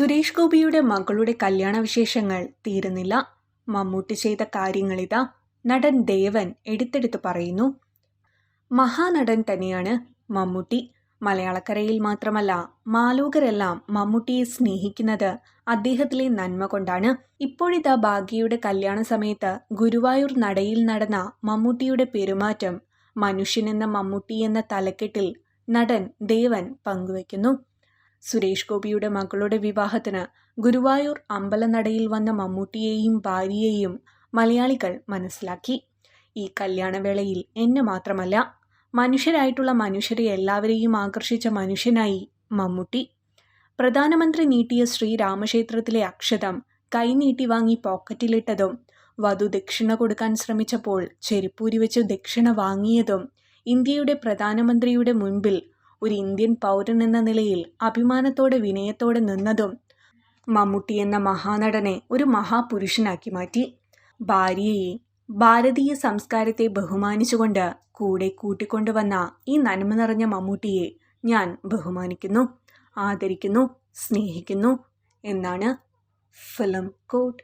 സുരേഷ് ഗോപിയുടെ മകളുടെ കല്യാണ വിശേഷങ്ങൾ തീരുന്നില്ല. മമ്മൂട്ടി ചെയ്ത കാര്യങ്ങളിതാ നടൻ ദേവൻ എടുത്തെടുത്ത് പറയുന്നു. മഹാനടൻ തന്നെയാണ് മമ്മൂട്ടി. മലയാളക്കരയിൽ മാത്രമല്ല മാലോകരെല്ലാം മമ്മൂട്ടിയെ സ്നേഹിക്കുന്നത് അദ്ദേഹത്തിലെ നന്മ കൊണ്ടാണ്. ഇപ്പോഴിതാ ഭാഗ്യയുടെ കല്യാണ സമയത്ത് ഗുരുവായൂർ നടയിൽ നടന്ന മമ്മൂട്ടിയുടെ പെരുമാറ്റം മനുഷ്യനെന്ന മമ്മൂട്ടി എന്ന തലക്കെട്ടിൽ നടൻ ദേവൻ പങ്കുവയ്ക്കുന്നു. സുരേഷ് ഗോപിയുടെ മകളുടെ വിവാഹത്തിന് ഗുരുവായൂർ അമ്പലനടയിൽ വന്ന മമ്മൂട്ടിയെയും ഭാര്യയെയും മലയാളികൾ മനസ്സിലാക്കി. ഈ കല്യാണവേളയിൽ എന്നെ മാത്രമല്ല മനുഷ്യരായിട്ടുള്ള മനുഷ്യരെ എല്ലാവരെയും ആകർഷിച്ച മനുഷ്യനായി മമ്മൂട്ടി. പ്രധാനമന്ത്രി നീട്ടിയ ശ്രീരാമക്ഷേത്രത്തിലെ അക്ഷതം കൈനീട്ടി വാങ്ങി പോക്കറ്റിലിട്ടതും വധു ദക്ഷിണ കൊടുക്കാൻ ശ്രമിച്ചപ്പോൾ ചെരുപ്പൂരി വെച്ച് ദക്ഷിണ വാങ്ങിയതും ഇന്ത്യയുടെ പ്രധാനമന്ത്രിയുടെ മുൻപിൽ ഒരു ഇന്ത്യൻ പൗരൻ എന്ന നിലയിൽ അഭിമാനത്തോടെ വിനയത്തോടെ നിന്നതും മമ്മൂട്ടി എന്ന മഹാനടനെ ഒരു മഹാപുരുഷനാക്കി മാറ്റി. ഭാര്യയെ ഭാരതീയ സംസ്കാരത്തെ ബഹുമാനിച്ചുകൊണ്ട് കൂടെ കൂട്ടിക്കൊണ്ടുവന്ന ഈ നന്മ നിറഞ്ഞ മമ്മൂട്ടിയെ ഞാൻ ബഹുമാനിക്കുന്നു ആദരിക്കുന്നു സ്നേഹിക്കുന്നു എന്നാണ് ഫിലിം കോട്ട്.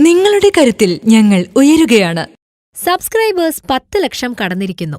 നിങ്ങളുടെ കരുത്തിൽ ഞങ്ങൾ ഉയരുകയാണ്. സബ്സ്ക്രൈബേഴ്സ് പത്ത് ലക്ഷം കടന്നിരിക്കുന്നു.